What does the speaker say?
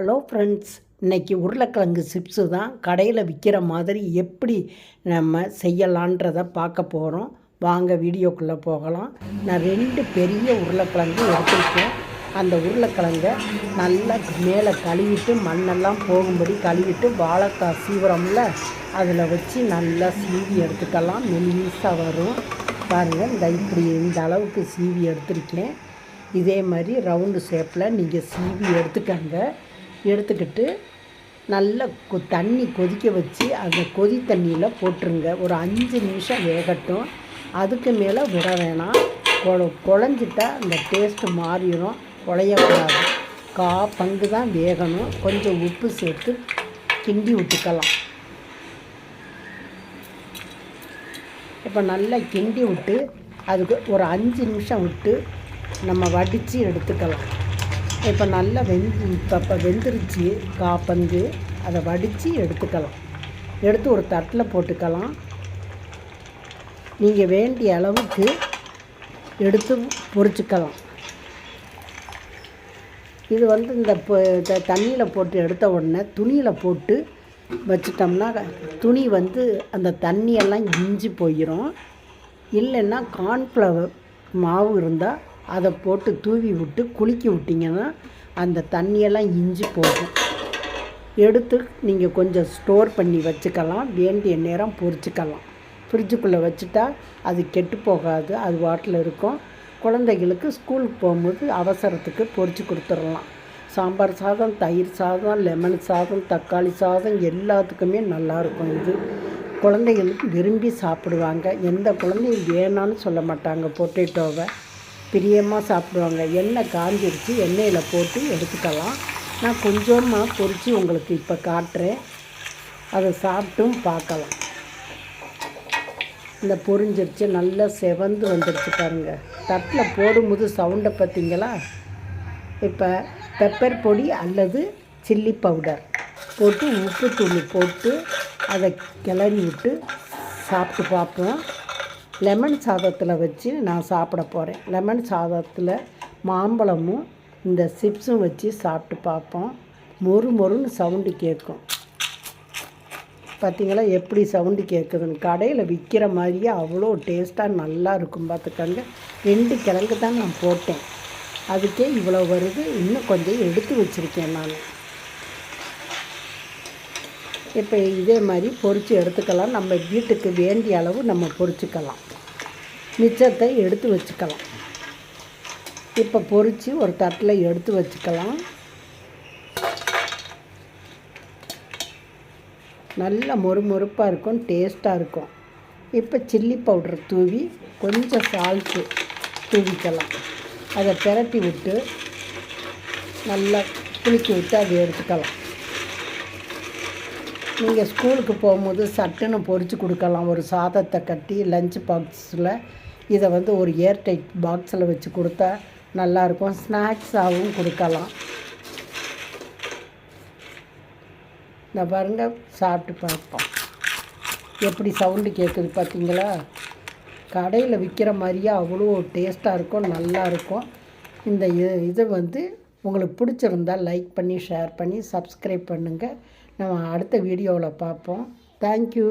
Hello friends இன்றைக்கி உருளைக்கிழங்கு chips தான் கடையில் விற்கிற மாதிரி எப்படி நம்ம செய்யலான்றதை பார்க்க போகிறோம். வாங்க வீடியோக்குள்ளே போகலாம். நான் ரெண்டு பெரிய உருளைக்கிழங்கு எடுத்துருக்கேன். அந்த உருளைக்கிழங்கை நல்லா மேலே கழுவிட்டு மண்ணெல்லாம் போகும்படி கழுவிட்டு வாழைக்காய் சீவிரமில் அதில் வச்சு நல்லா சீவி எடுத்துக்கலாம். மெலிசாக வரும். பாருங்கள் இந்த இப்படி இந்த அளவுக்கு சீவி எடுத்திருக்கேன். இதே மாதிரி ரவுண்டு ஷேப்பில் நீங்கள் சீவி எடுத்துக்கங்க. எடுத்துக்கிட்டு நல்லா கொ தண்ணி கொதிக்க வச்சு அந்த கொதி தண்ணியில் போட்டுருங்க. ஒரு அஞ்சு நிமிஷம் வேகட்டும். அதுக்கு மேலே விட வேணாம். கொ குழஞ்சிட்டா அந்த டேஸ்ட்டு மாறிடும் குழையக்கூடாது. கா பங்கு தான் வேகணும். கொஞ்சம் உப்பு சேர்த்து கிண்டி விட்டுக்கலாம். இப்போ நல்லா கிண்டி விட்டு அதுக்கு ஒரு அஞ்சு நிமிஷம் விட்டு நம்ம வடித்து எடுத்துக்கலாம். இப்போ நல்லா வெந் இப்போ வெந்துருச்சு காப்பந்து அதை வடித்து எடுத்துக்கலாம். எடுத்து ஒரு தட்டில் போட்டுக்கலாம். நீங்கள் வேண்டிய அளவுக்கு எடுத்து பொறிச்சிக்கலாம். இது வந்து இந்த தண்ணியில் போட்டு எடுத்த உடனே துணியில் போட்டு வச்சிட்டோம்னா துணி வந்து அந்த தண்ணியெல்லாம் இஞ்சி போயிடும் இல்லைன்னா கார்ன்ஃப்ளவர் மாவு இருந்தால் அதை போட்டு தூவி விட்டு குலுக்கி விட்டிங்கன்னா அந்த தண்ணியெல்லாம் இஞ்சி போகும். எடுத்து நீங்கள் கொஞ்சம் ஸ்டோர் பண்ணி வச்சுக்கலாம். வேண்டிய நேரம் பொறிச்சிக்கலாம். ஃப்ரிட்ஜுக்குள்ளே வச்சுட்டா அது கெட்டு போகாது. அது வாட்டில் இருக்கும். குழந்தைகளுக்கு ஸ்கூலுக்கு போகும்போது அவசரத்துக்கு பொறிச்சு கொடுத்துடலாம். சாம்பார் சாதம் தயிர் சாதம் லெமன் சாதம் தக்காளி சாதம் எல்லாத்துக்குமே நல்லாயிருக்கும் இது. குழந்தைகளுக்கு விரும்பி சாப்பிடுவாங்க. எந்த குழந்தையும் வேணான்னு சொல்ல மாட்டாங்க பொட்டேட்டோவை. பிரியமாக சாப்பிடுவாங்க. எண்ணெய் காஞ்சிருச்சு எண்ணெயில் போட்டு எடுத்துக்கலாம். நான் கொஞ்சமாக பொரித்து உங்களுக்கு இப்போ காட்டுறேன். அதை சாப்பிட்டும் பார்க்கலாம். இந்த பொரிஞ்சிருச்சு நல்லா செவந்து வந்துருச்சு பாருங்கள் தட்டில் போடும்போது சவுண்டை பார்த்தீங்களா? இப்போ பெப்பர் பொடி அல்லது சில்லி பவுடர் போட்டு உப்பு தூள் போட்டு அதை கிளறி விட்டு சாப்பிட்டு பார்ப்போம். லெமன் சாதத்தில் வச்சு நான் சாப்பிட போகிறேன் லெமன் சாதத்தில் மாம்பழமும் இந்த சிப்ஸும் வச்சு சாப்பிட்டு பார்ப்போம். மொறு மொறுன்னு சவுண்டு கேட்கும். பார்த்திங்களா எப்படி சவுண்டு கேட்குதுன்னு. கடையில் விற்கிற மாதிரியே அவ்வளோ டேஸ்ட்டாக நல்லா இருக்கும் பார்த்துக்கங்க ரெண்டு கிழங்கு தான் நான் போட்டேன். அதுக்கே இவ்வளோ வருது. இன்னும் கொஞ்சம் எடுத்து வச்சுருக்கேன் நான். இப்போ இதே மாதிரி பொறிச்சு எடுத்துக்கலாம். நம்ம வீட்டுக்கு வேண்டிய அளவு நம்ம பொறிச்சிக்கலாம். மிச்சத்தை எடுத்து வச்சுக்கலாம். இப்போ பொறிச்சு ஒரு தட்டில் எடுத்து வச்சுக்கலாம். நல்ல மொறுமொறுப்பாக இருக்கும் டேஸ்ட்டாக இருக்கும். இப்போ சில்லி பவுடர் தூவி கொஞ்சம் சால்ட்டு தூவிக்கலாம். அதை பிரட்டி விட்டு நல்லா குளிக்க விட்டு அதை எடுத்துக்கலாம். நீங்கள் ஸ்கூலுக்கு போகும்போது சட்டுன்னு பொறிச்சு கொடுக்கலாம். ஒரு சாதத்தை கட்டி லஞ்ச் பாக்ஸில் இதை வந்து ஒரு ஏர்டைட் பாக்ஸில் வச்சு கொடுத்தா நல்லாயிருக்கும். ஸ்நாக்ஸாகவும் கொடுக்கலாம். இந்த பாருங்க சாப்பிட்டு பார்ப்போம். எப்படி சவுண்டு கேட்குது பார்த்தீங்களா? கடையில் விற்கிற மாதிரியே அவ்வளோ டேஸ்ட்டாக இருக்கும் நல்லாயிருக்கும். இந்த இதை வந்து உங்களுக்கு பிடிச்சிருந்தால் லைக் பண்ணி ஷேர் பண்ணி சப்ஸ்கிரைப் பண்ணுங்கள் நம்ம அடுத்த வீடியோவில் பார்ப்போம். தேங்க்யூ